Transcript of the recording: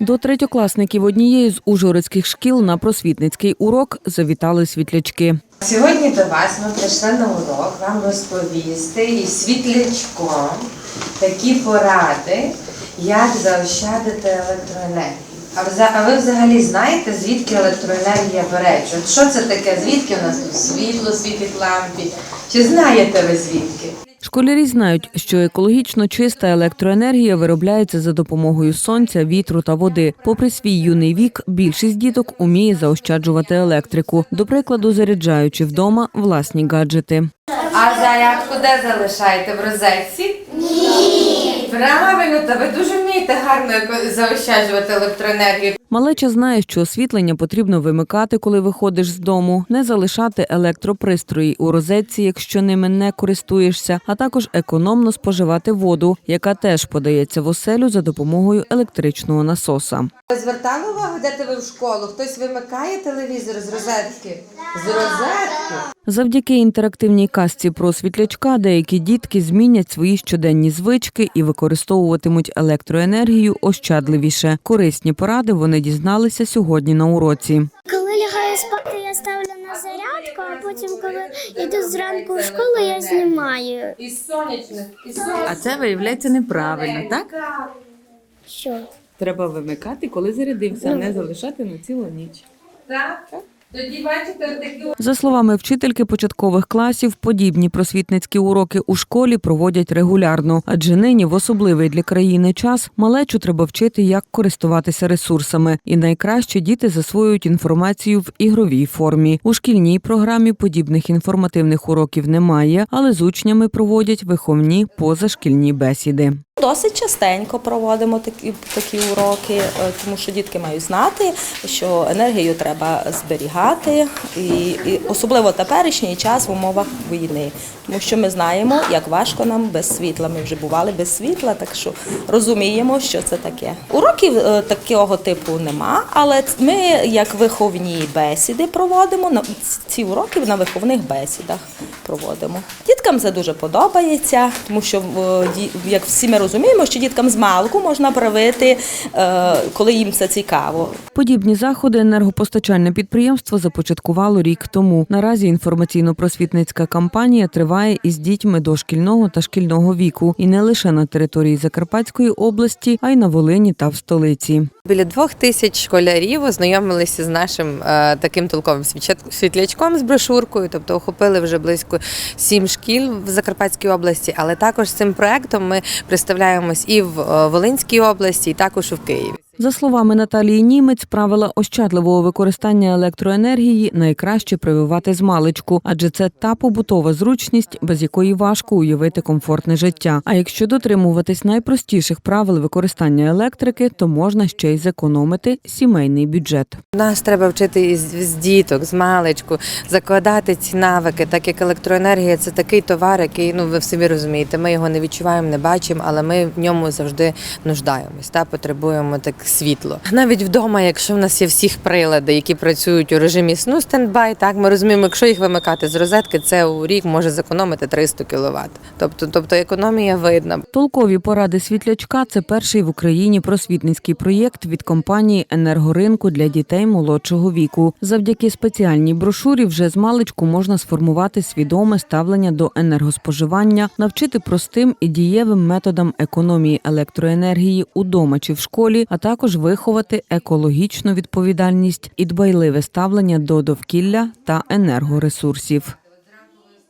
До третьокласників однієї з ужгородських шкіл на просвітницький урок завітали світлячки. Сьогодні до вас ми прийшли на урок вам розповісти із світлячком такі поради, як заощадити електроенергію. А ви взагалі знаєте, звідки електроенергія береться? Що це таке? Звідки у нас тут світло світить лампі? Чи знаєте ви звідки? Школярі знають, що екологічно чиста електроенергія виробляється за допомогою сонця, вітру та води. Попри свій юний вік, більшість діток уміє заощаджувати електрику, до прикладу, заряджаючи вдома власні гаджети. А зарядку де залишаєте в розетці? Ні. Правильно, та ви дуже вмієте гарно заощаджувати електроенергію. Малеча знає, що освітлення потрібно вимикати, коли виходиш з дому, не залишати електропристрої у розетці, якщо ними не користуєшся, а також економно споживати воду, яка теж подається в оселю за допомогою електричного насоса. Ви звертали увагу, де ви в школу? Хтось вимикає телевізор з розетки? З розетки? Завдяки інтерактивній казці про світлячка деякі дітки змінять свої щоденні звички і використовуватимуть електроенергію ощадливіше. Корисні поради вони дізналися сьогодні на уроці. Коли лягаю спати, я ставлю на зарядку, а потім, коли йду зранку в школу, я знімаю. Із сонячних. А це виявляється неправильно, так? Що? Треба вимикати, коли зарядився, а не залишати на цілу ніч. Так? За словами вчительки початкових класів, подібні просвітницькі уроки у школі проводять регулярно, адже нині в особливий для країни час малечу треба вчити, як користуватися ресурсами, і найкраще діти засвоюють інформацію в ігровій формі. У шкільній програмі подібних інформативних уроків немає, але з учнями проводять виховні позашкільні бесіди. Досить частенько проводимо такі, такі уроки, е, тому що дітки мають знати, що енергію треба зберігати, і, і особливо теперішній час в умовах війни, тому що ми знаємо, як важко нам без світла. Ми вже бували без світла, так що розуміємо, що це таке. Уроків е, такого типу нема, але ми як виховні бесіди проводимо ці уроки на виховних бесідах проводимо. Діткам це дуже подобається, тому що як всі ми розуміємо, що діткам з малку можна привити, е, коли їм це цікаво. Подібні заходи енергопостачальне підприємство започаткувало рік тому. Наразі інформаційно-просвітницька кампанія триває із дітьми дошкільного та шкільного віку, і не лише на території Закарпатської області, а й на Волині та в столиці. Біля двох тисяч школярів ознайомилися з нашим е, таким толковим світлячком з брошуркою, тобто охопили вже близько сім шкіл в Закарпатській області, але також з цим проектом ми представляємось і в е, Волинській області, і також в Києві. За словами Наталії Німець, правила ощадливого використання електроенергії найкраще прививати з маличку, адже це та побутова зручність, без якої важко уявити комфортне життя. А якщо дотримуватись найпростіших правил використання електрики, то можна ще й зекономити сімейний бюджет. Нас треба вчити з діток, з маличку, закладати ці навики, так як електроенергія це такий товар, який ну ви собі розумієте. Ми його не відчуваємо, не бачимо, але ми в ньому завжди нуждаємось та потребуємо так світло. Навіть вдома, якщо в нас є всіх прилади, які працюють у режимі сну стендбай, так ми розуміємо, якщо їх вимикати з розетки, це у рік може зекономити 300 кВт. Тобто, тобто економія видна. Толкові поради світлячка це перший в Україні просвітницький проєкт від компанії енергоринку для дітей молодшого віку. Завдяки спеціальній брошурі вже з маличку можна сформувати свідоме ставлення до енергоспоживання, навчити простим і дієвим методам економії електроенергії удома чи в школі, а також виховати екологічну відповідальність і дбайливе ставлення до довкілля та енергоресурсів.